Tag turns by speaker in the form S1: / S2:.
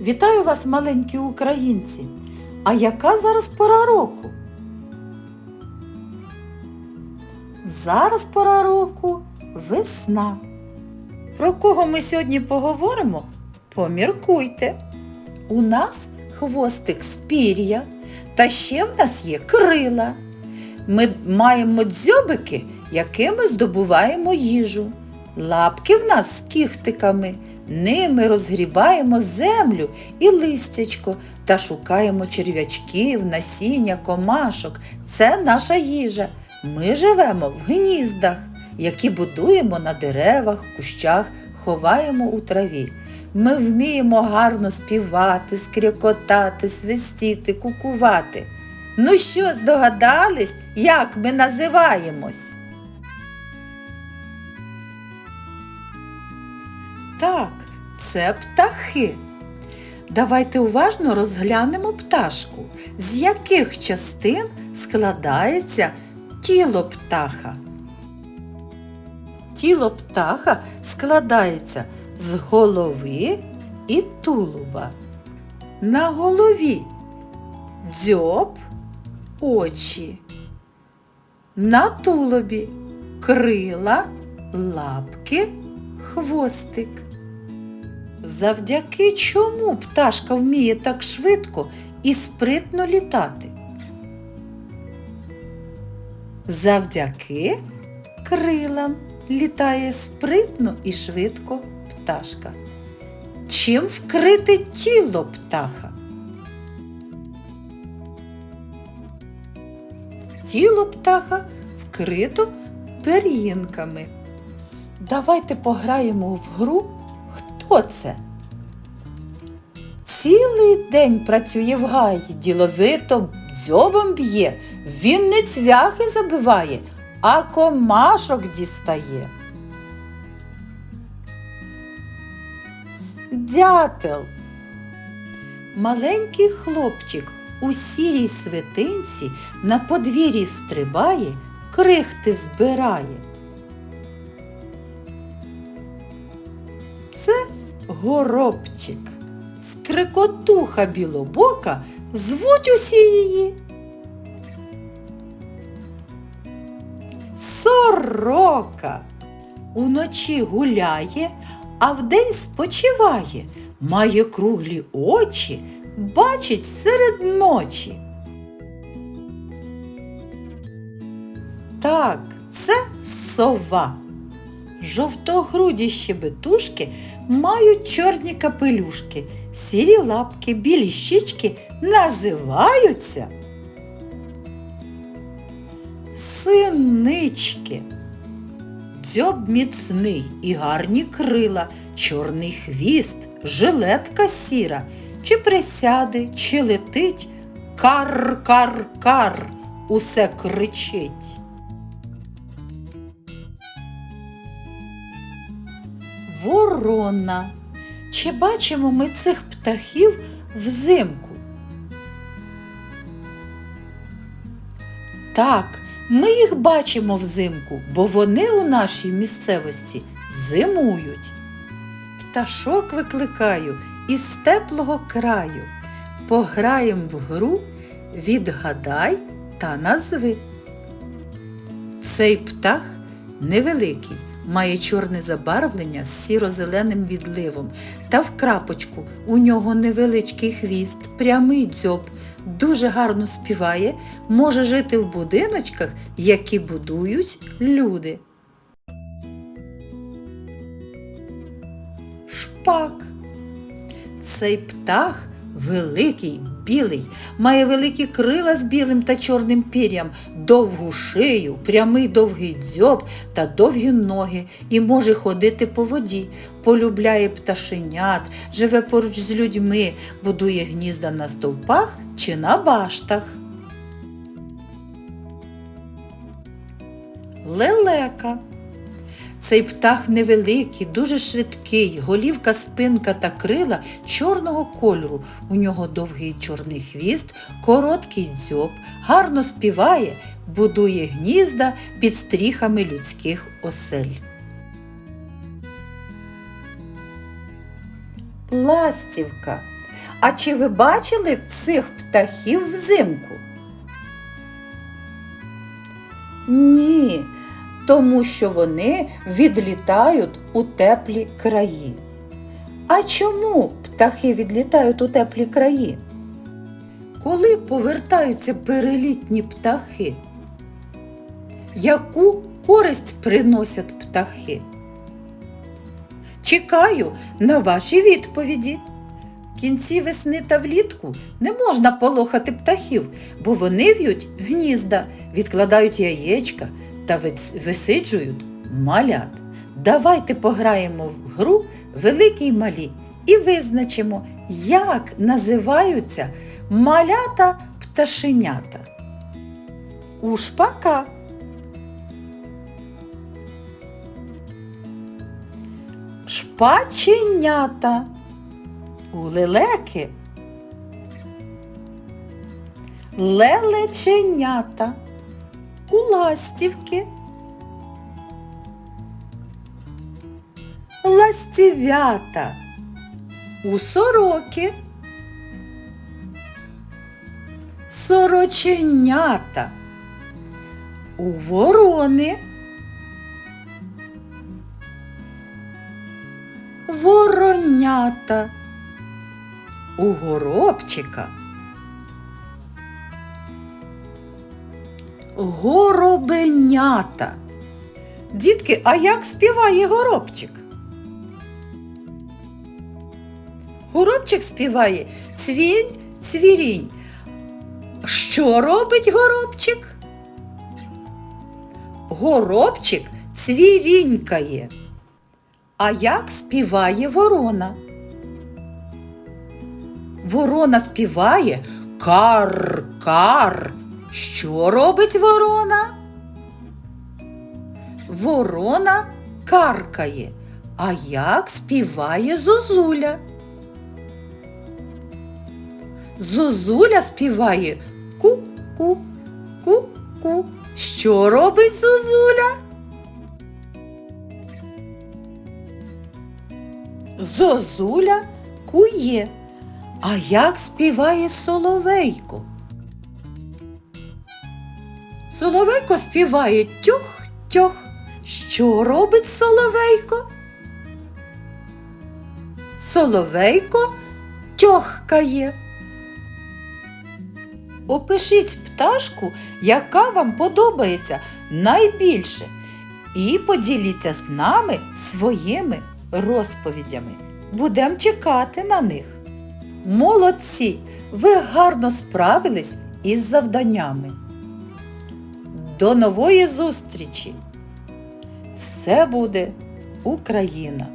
S1: Вітаю вас, маленькі українці! А яка зараз пора року? Зараз пора року весна. Про кого ми сьогодні поговоримо? Поміркуйте. У нас хвостик з пір'я, та ще в нас є крила. Ми маємо дзьобики, якими здобуваємо їжу. Лапки в нас з кіхтиками. Ними розгрібаємо землю і листячко та шукаємо черв'ячків, насіння, комашок. Це наша їжа. Ми живемо в гніздах, які будуємо на деревах, кущах, ховаємо у траві. Ми вміємо гарно співати, скрікотати, свистіти, кукувати. Ну що, здогадались, як ми називаємось? Так, це птахи. Давайте уважно розглянемо пташку, з яких частин складається тіло птаха. Тіло птаха складається з голови і тулуба. На голові дзьоб, очі. На тулубі крила, лапки, хвостик. Завдяки чому пташка вміє так швидко і спритно літати? Завдяки крилам літає спритно і швидко пташка. Чим вкрите тіло птаха? Тіло птаха вкрито пір'їнками. Давайте пограємо в гру Хто це? Цілий день працює в гаї, діловито дзьобом б'є, він не цвяхи забиває, а комашок дістає. Дятел. Маленький хлопчик у сірій свитинці на подвір'ї стрибає, крихти збирає. Горобчик. Скрикотуха білобока звуть усі її. Сорока. Уночі гуляє, а вдень спочиває, має круглі очі, бачить серед ночі. Так, це сова. Жовтогруді щебетушки мають чорні капелюшки, сірі лапки, білі щічки називаються синички. Дзьоб міцний і гарні крила, чорний хвіст, жилетка сіра, чи присяде, чи летить, кар-кар-кар, усе кричить. Ворона. Чи бачимо ми цих птахів взимку? Так, ми їх бачимо взимку, бо вони у нашій місцевості зимують. Пташок викликаю із теплого краю. Пограєм в гру, відгадай та назви. Цей птах невеликий, має чорне забарвлення з сіро-зеленим відливом. Та в крапочку у нього невеличкий хвіст, прямий дзьоб, дуже гарно співає, може жити в будиночках, які будують люди. Шпак. Цей птах великий, білий, має великі крила з білим та чорним пір'ям, довгу шию, прямий довгий дзьоб та довгі ноги і може ходити по воді, полюбляє пташенят, живе поруч з людьми, будує гнізда на стовпах чи на баштах. Лелека. Цей птах невеликий, дуже швидкий, голівка, спинка та крила чорного кольору. У нього довгий чорний хвіст, короткий дзьоб, гарно співає, будує гнізда під стріхами людських осель. Ластівка. А чи ви бачили цих птахів взимку? Ні, тому що вони відлітають у теплі краї. А чому птахи відлітають у теплі краї? Коли повертаються перелітні птахи? Яку користь приносять птахи? Чекаю на ваші відповіді. В кінці весни та влітку не можна полохати птахів, бо вони в'ють гнізда, відкладають яєчка та висиджують малят. Давайте пограємо в гру великі й малі і визначимо, як називаються малята пташенята. У шпака. Шпаченята. У лелеки. Лелеченята. У ластівки. Ластівята. У сороки. Сороченята. У ворони. Воронята. У горобчика. Горобенята. Дітки, а як співає горобчик? Горобчик співає цвінь, цвірінь. Що робить горобчик? Горобчик цвірінькає. А як співає ворона? Ворона співає кар-кар. Що робить ворона? Ворона каркає. А як співає зозуля? Зозуля співає ку-ку, ку-ку. Що робить зозуля? Зозуля кує. А як співає соловейко? Соловейко співає тьох-тьох. Що робить соловейко? Соловейко тьохкає. Опишіть пташку, яка вам подобається найбільше, і поділіться з нами своїми розповідями. Будемо чекати на них. Молодці! Ви гарно справились із завданнями. До нової зустрічі! Все буде Україна!